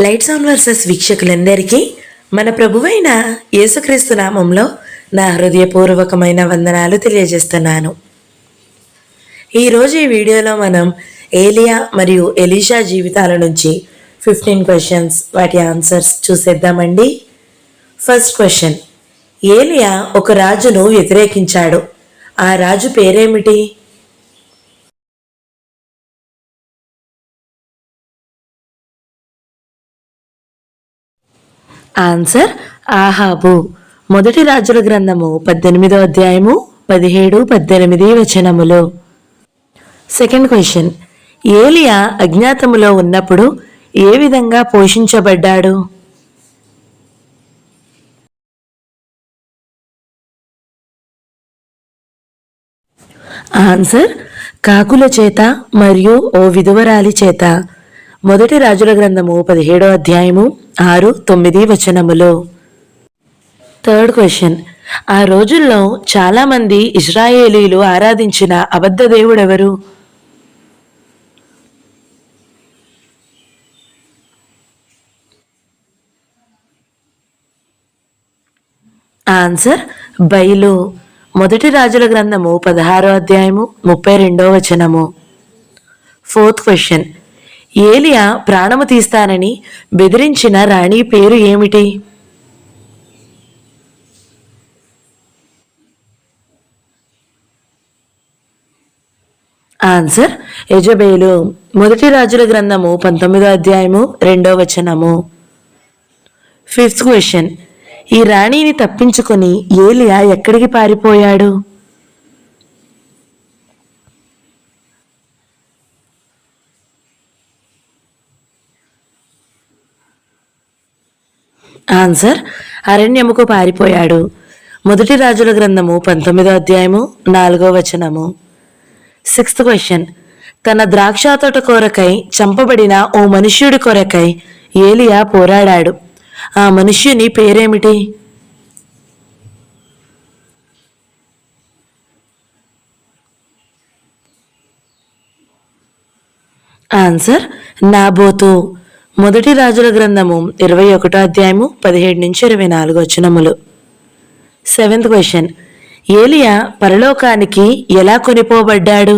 Lights on versus వీక్షకులందరికీ మన ప్రభువైన యేసుక్రీస్తు నామంలో నా హృదయపూర్వకమైన వందనాలు తెలియజేస్తున్నాను. ఈరోజు ఈ వీడియోలో మనం ఏలియా మరియు ఎలీషా జీవితాల నుంచి ఫిఫ్టీన్ క్వశ్చన్స్ వాటి ఆన్సర్స్ చూసేద్దామండి. ఫస్ట్ క్వశ్చన్ ఏలియా ఒక రాజును వ్యతిరేకించాడు. ఆ రాజు పేరేమిటి? ఆన్సర్ ఆహాబు. మొదటి రాజుల గ్రంథము పద్దెనిమిదో అధ్యాయము పదిహేడు పద్దెనిమిది వచనములు. సెకండ్ క్వశ్చన్ ఏలియా అజ్ఞాతములో ఉన్నప్పుడు ఏ విధంగా పోషించబడ్డాడు? ఆన్సర్ కాకుల చేత మరియు ఓ విధవరాలి చేత. మొదటి రాజుల గ్రంథము పదిహేడో అధ్యాయము ఆరు తొమ్మిది వచనములు. థర్డ్ క్వశ్చన్ ఆ రోజుల్లో చాలా మంది ఇజ్రాయేలీలు ఆరాధించిన అబద్ధ దేవుడెవరు? ఆన్సర్ బైలు. మొదటి రాజుల గ్రంథము పదహారో అధ్యాయము ముప్పై రెండో వచనము. ఫోర్త్ క్వశ్చన్ ఏలియా ప్రాణము తీస్తానని బెదిరించిన రాణి పేరు ఏమిటి? Answer Jezebel. మొదటి రాజుల గ్రంథము పంతొమ్మిదో అధ్యాయము రెండో వచనము. ఫిఫ్త్ క్వశ్చన్ ఈ రాణిని తప్పించుకొని ఏలియా ఎక్కడికి పారిపోయాడు? ఆన్సర్ అరణ్యముకు పారిపోయాడు. మొదటి రాజుల గ్రంథము పంతొమ్మిదో అధ్యాయము నాలుగో వచనము. సిక్స్త్ క్వశ్చన్ తన ద్రాక్ష తోట కొరకై చంపబడిన ఓ మనుష్యుడి కొరకై ఏలియా పోరాడాడు. ఆ మనుష్యుని పేరేమిటి? ఆన్సర్ నాబోతు. మొదటి రాజుల గ్రంథము ఇరవై ఒకటో అధ్యాయము పదిహేడు నుంచి ఇరవై నాలుగు వచనములు. సెవెంత్ క్వశ్చన్ ఏలియా పరలోకానికి ఎలా కొనిపోబడ్డాడు?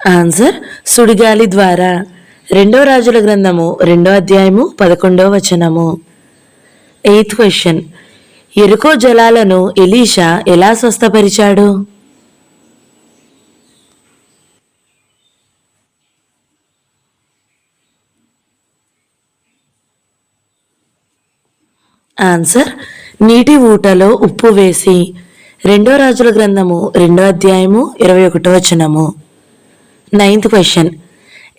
ఆన్సర్ సుడిగాలి ద్వారా. రెండో రాజుల గ్రంథము రెండో అధ్యాయము పదకొండో వచనము. ఎయిత్ క్వశ్చన్ ఎరుకో జలాలను ఎలీషా ఎలా స్వస్థపరిచాడు? ఆన్సర్ నీటి ఊటలో ఉప్పు వేసి రెండో రాజుల గ్రంథము రెండో అధ్యాయము ఇరవై ఒకటో వచనము. నైన్త్ క్వశ్చన్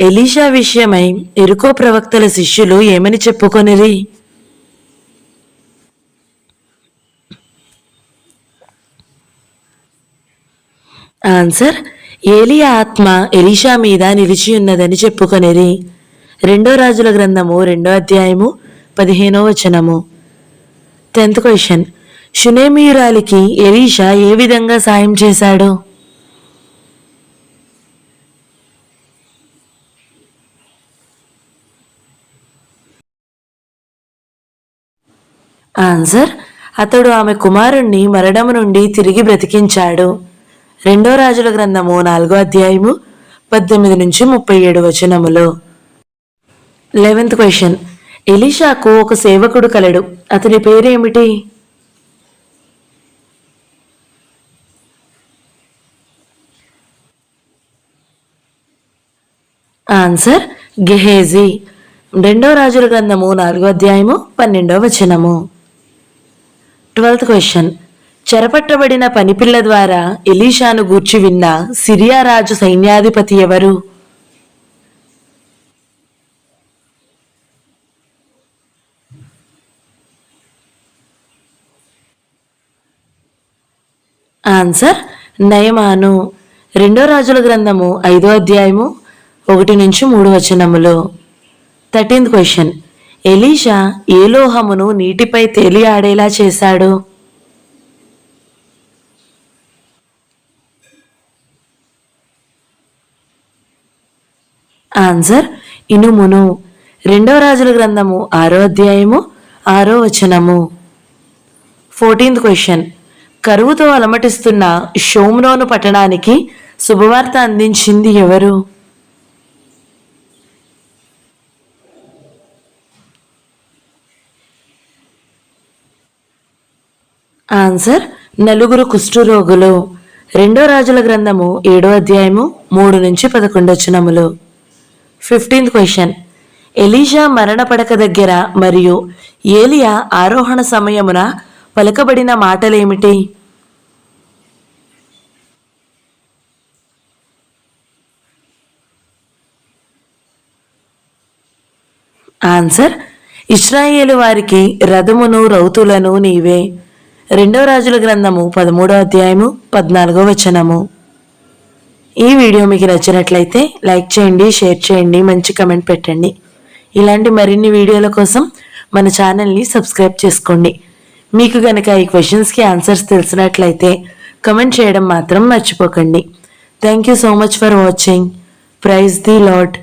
ఎలీషా విషయమై ఎరుకో ప్రవక్తల శిష్యులు ఏమని చెప్పుకొనిరి? ఆన్సర్ ఏలియా ఆత్మ ఎలీషా మీద నిలిచి ఉన్నదని చెప్పుకొనిరి. రెండో రాజుల గ్రంథము రెండో అధ్యాయము పదిహేనో వచనము. టెన్త్ క్వశ్చన్ షునేమీయురాలికి ఎలీషా ఏ విధంగా సాయం చేశాడు? ఆన్సర్ అతడు ఆమె కుమారుణ్ణి మరణము నుండి తిరిగి బ్రతికించాడు. రెండో రాజుల గ్రంథము నాలుగో అధ్యాయము పద్దెనిమిది నుంచి ముప్పై ఏడు వచనములు. లెవెంత్ క్వశ్చన్ ఎలీషాకు ఒక సేవకుడు కలడు. అతని పేరేమిటి? ఆన్సర్ గెహేజీ. రెండో రాజుల గ్రంథము నాలుగో అధ్యాయము పన్నెండో వచనము. Twelfth question. చెరపట్టబడిన పనిపిల్ల ద్వారా ఎలీషాను గూర్చి విన్న సిరియా రాజు సైన్యాధిపతి ఎవరు? ఆన్సర్ నయమాను. రెండో రాజుల గ్రంథము ఐదో అధ్యాయము ఒకటి నుంచి మూడు వచనములు. Thirteenth question. ఎలీషా ఏ లోహమును నీటిపై తేలి ఆడేలా చేశాడు? ఆన్సర్ ఇనుమును. రెండో రాజుల గ్రంథము ఆరో అధ్యాయము ఆరో వచనము. Fourteenth question. కరువుతో అలమటిస్తున్న షోమ్రోను పట్టణానికి శుభవార్త అందించింది ఎవరు? ఆన్సర్ నలుగురు కుష్ఠరోగులు. రెండో రాజుల గ్రంథము ఏడో అధ్యాయము మూడు నుంచి పదకొండు వచనములు. Fifteenth question. ఎలీషా మరణ పడక దగ్గర మరియు ఏలియా ఆరోహణ సమయమున పలకబడిన మాటలేమిటి? ఆన్సర్ ఇస్రాయేలు వారికి రథమును రౌతులను నీవే. రెండవ రాజుల గ్రంథము పదమూడో అధ్యాయము పద్నాలుగో వచనము. ఈ వీడియో మీకు నచ్చినట్లయితే లైక్ చేయండి షేర్ చేయండి మంచి కమెంట్ పెట్టండి. ఇలాంటి మరిన్ని వీడియోల కోసం మన ఛానల్ని సబ్స్క్రైబ్ చేసుకోండి. మీకు గనక ఈ క్వశ్చన్స్కి ఆన్సర్స్ తెలిసినట్లయితే కమెంట్ చేయడం మాత్రం మర్చిపోకండి. Thank you so much for watching. Praise the Lord